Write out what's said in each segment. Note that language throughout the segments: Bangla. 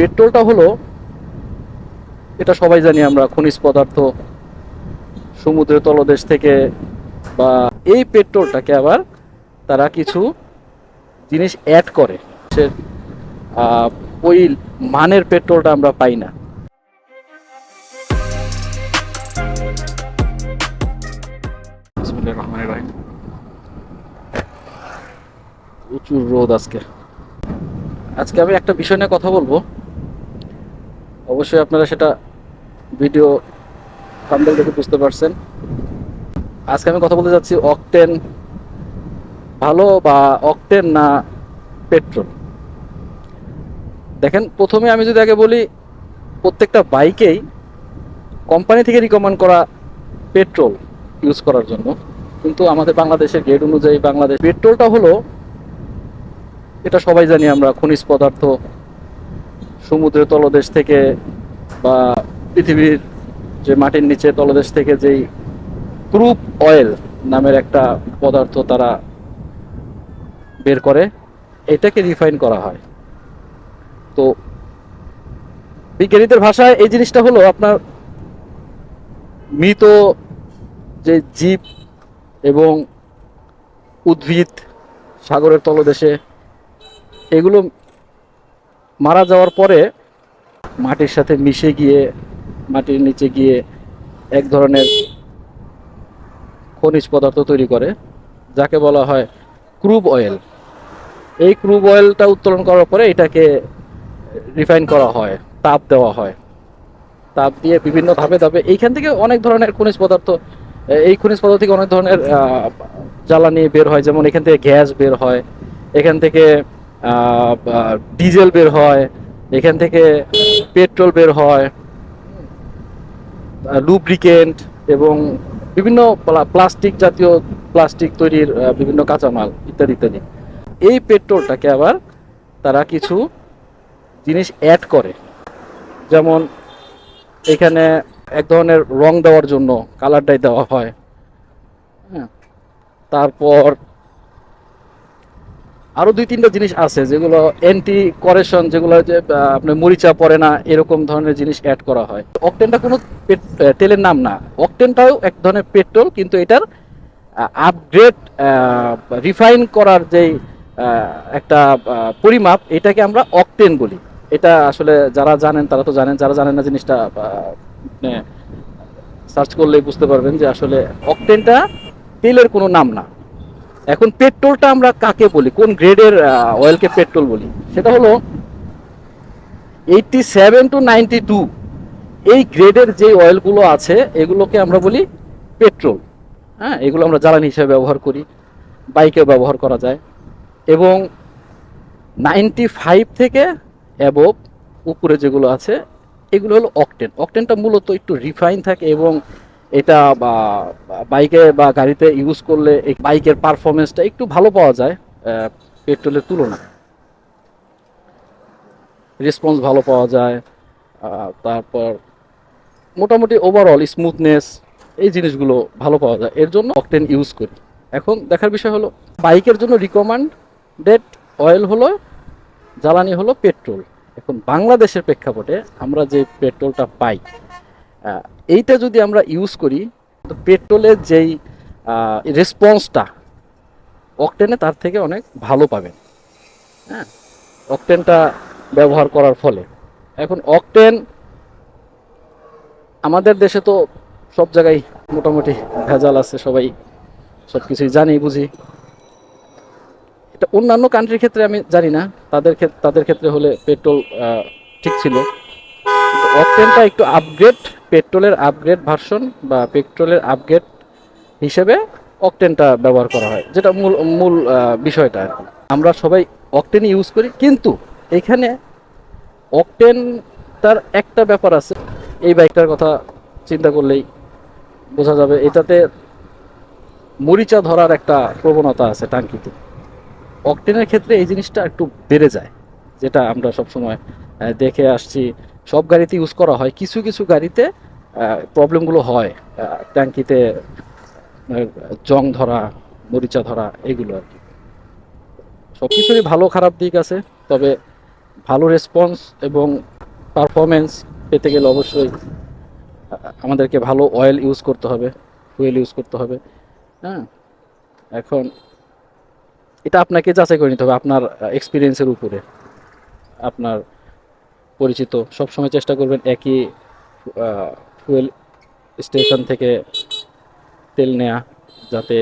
পেট্রোলটা হলো এটা সবাই জানি আমরা খনিজ পদার্থ সমুদ্রের তলদেশ থেকে বা এই পেট্রোলটাকে আবার তারা কিছু জিনিস অ্যাড করে। সে ওই মানের পেট্রোলটা আমরা পাই না। প্রচুর রোদ আজকে। আজকে আমি একটা বিষয় নিয়ে কথা বলব। অবশ্যই আপনারা সেটা ভিডিও থাম্বনেল দেখে বুঝতে পারছেন। আজকে আমি কথা বলতে যাচ্ছি অকটেন ভালো বা অকটেন না পেট্রোল দেখেন, প্রথমে আমি যদি আগে বলি, প্রত্যেকটা বাইকেই কোম্পানি থেকে রিকমেন্ড করা পেট্রোল ইউজ করার জন্য। কিন্তু আমাদের বাংলাদেশের গেট অনুযায়ী বাংলাদেশ পেট্রোলটা হলো, এটা সবাই জানি আমরা খনিজ পদার্থ সমুদ্রের তলদেশ থেকে বা পৃথিবীর যে মাটির নিচে তলদেশ থেকে যেই ক্রুপ অয়েল নামের একটা পদার্থ তারা বের করে, এটাকে রিফাইন করা হয়। তো বিজ্ঞানীদের ভাষায় এই জিনিসটা হলো আপনার মৃত যে জীব এবং উদ্ভিদ সাগরের তলদেশে, এগুলো মারা যাওয়ার পরে মাটির সাথে মিশে গিয়ে, মাটির নিচে গিয়ে এক ধরনের খনিজ পদার্থ তৈরি করে, যাকে বলা হয় ক্রুব অয়েল। এই ক্রুব অয়েলটা উত্তোলন করার পরে এটাকে রিফাইন করা হয়, তাপ দেওয়া হয়। তাপ দিয়ে বিভিন্ন ধাপে ধাপে এইখান থেকে অনেক ধরনের খনিজ পদার্থ, এই খনিজ পদার্থ থেকে অনেক ধরনের জ্বালানি বের হয়, যেমন এখান থেকে গ্যাস বের হয়, এখান থেকে ডিজেল বের হয়, এখান থেকে পেট্রোল বের হয় লুব্রিকেন্ট এবং বিভিন্ন প্লা- প্লাস্টিক জাতীয় প্লাস্টিক তৈরির বিভিন্ন কাঁচামাল ইত্যাদি ইত্যাদি। এই পেট্রোলটাকে আবার তারা কিছু জিনিস অ্যাড করে। যেমন এখানে এক ধরনের রং দেওয়ার জন্য কালারটাই দেওয়া হয়। হ্যাঁ। তারপর আরও দুই তিনটা জিনিস আছে, যেগুলো অ্যান্টি করেশন যেগুলো যে আপনার মরিচা পড়ে না, এরকম ধরনের জিনিস অ্যাড করা হয়। অকটেনটা কোনো তেলের নাম না। অকটেনটাও এক ধরনের পেট্রোল, কিন্তু এটার আপগ্রেড রিফাইন করার যেই একটা পরিমাপ, এটাকে আমরা অকটেন বলি। এটা আসলে যারা জানেন, তারা তো জানেন, যারা জানেন না জিনিসটা সার্চ করলেই বুঝতে পারবেন যে আসলে অকটেনটা তেলের কোনো নাম না। এখন পেট্রোলটা আমরা কাকে বলি? কোন গ্রেডের অয়েলকে পেট্রোল বলি? সেটা হলো eighty seven two ninety two এই গ্রেডের যে অয়েলগুলো আছে, এগুলোকে আমরা বলি পেট্রোল। হ্যাঁ এগুলো আমরা জ্বালানি হিসেবে ব্যবহার করি, বাইকেও ব্যবহার করা যায়। এবং নাইনটি ফাইভ থেকে অ্যাবভ উপরে যেগুলো আছে, এগুলো হলো অকটেন অকটেনটা মূলত একটু রিফাইন থাকে এবং এটা বাইকে বা গাড়িতে ইউজ করলে এই বাইকের পারফরমেন্সটা একটু ভালো পাওয়া যায় পেট্রোলের তুলনায়। রেসপন্স ভালো পাওয়া যায় তারপর মোটামুটি ওভারঅল স্মুথনেস এই জিনিসগুলো ভালো পাওয়া যায়। এর জন্য অকটেন ইউজ করি। এখন দেখার বিষয় হলো, বাইকের জন্য রিকমান্ডেড অয়েল হলো, জ্বালানি হলো পেট্রোল এখন বাংলাদেশের প্রেক্ষাপটে আমরা যে পেট্রোলটা পাই এইটা যদি আমরা ইউজ করি, তো পেট্রোলের যেই রেসপন্সটা অকটেনে তার থেকে অনেক ভালো পাবেন। হ্যাঁ অকটেনটা ব্যবহার করার ফলে। এখন অকটেন আমাদের দেশে তো সব জায়গায় মোটামুটি ভেজাল আছে, সবাই সব কিছুই জানি বুঝি। এটা অন্যান্য কান্ট্রির ক্ষেত্রে আমি জানি না। তাদের ক্ষেত্রে তাদের ক্ষেত্রে হলে পেট্রোল ঠিক ছিল। অকটেনটা একটু আপগ্রেড পেট্রোলের আপগ্রেড ভার্সন বা পেট্রোলের আপগ্রেড হিসেবে অকটেনটা ব্যবহার করা হয়, যেটা মূল মূল বিষয়টা আর আমরা সবাই অকটেন ইউজ করি, কিন্তু এখানে অকটেনটার একটা ব্যাপার আছে। এই বাইকটার কথা চিন্তা করলেই বোঝা যাবে, এটাতে মরিচা ধরার একটা প্রবণতা আছে টাঙ্কিতে। অকটেনের ক্ষেত্রে এই জিনিসটা একটু বেড়ে যায়, যেটা আমরা সবসময় দেখে আসছি। সব গাড়িতে ইউজ করা হয়। কিছু কিছু গাড়িতে প্রবলেমগুলো হয়। ট্যাঙ্কিতে জং ধরা, মরিচা ধরা, এগুলো আর কি। সব কিছুরই ভালো, খারাপ দিক আছে। তবে ভালো রেসপন্স এবং পারফরমেন্স পেতে গেলে অবশ্যই আমাদেরকে ভালো অয়েল ইউজ করতে হবে ফুয়েল ইউজ করতে হবে। হ্যাঁ? এখন এটা আপনাকে যাচাই করে নিতে হবে আপনার এক্সপিরিয়েন্সের উপরে। আপনার পরিচিত। সবসময় চেষ্টা করবেন একই ফুয়েল স্টেশন থেকে তেল নেওয়া যাতে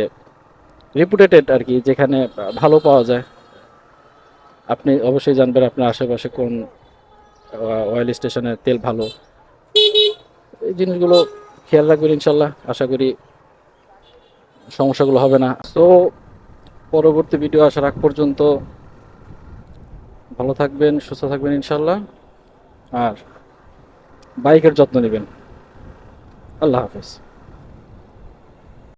রেপুটেটেড আর কি, যেখানে ভালো পাওয়া যায়। আপনি অবশ্যই জানবেন আপনার আশেপাশে কোন অয়েল স্টেশনের তেল ভালো। এই জিনিসগুলো খেয়াল রাখবেন ইনশাল্লাহ, আশা করি সমস্যাগুলো হবে না। তো পরবর্তী ভিডিও আসার আগ পর্যন্ত ভালো থাকবেন, সুস্থ থাকবেন ইনশাল্লাহ। আর বাইকের যত্ন নেবেন। আল্লাহ হাফেজ।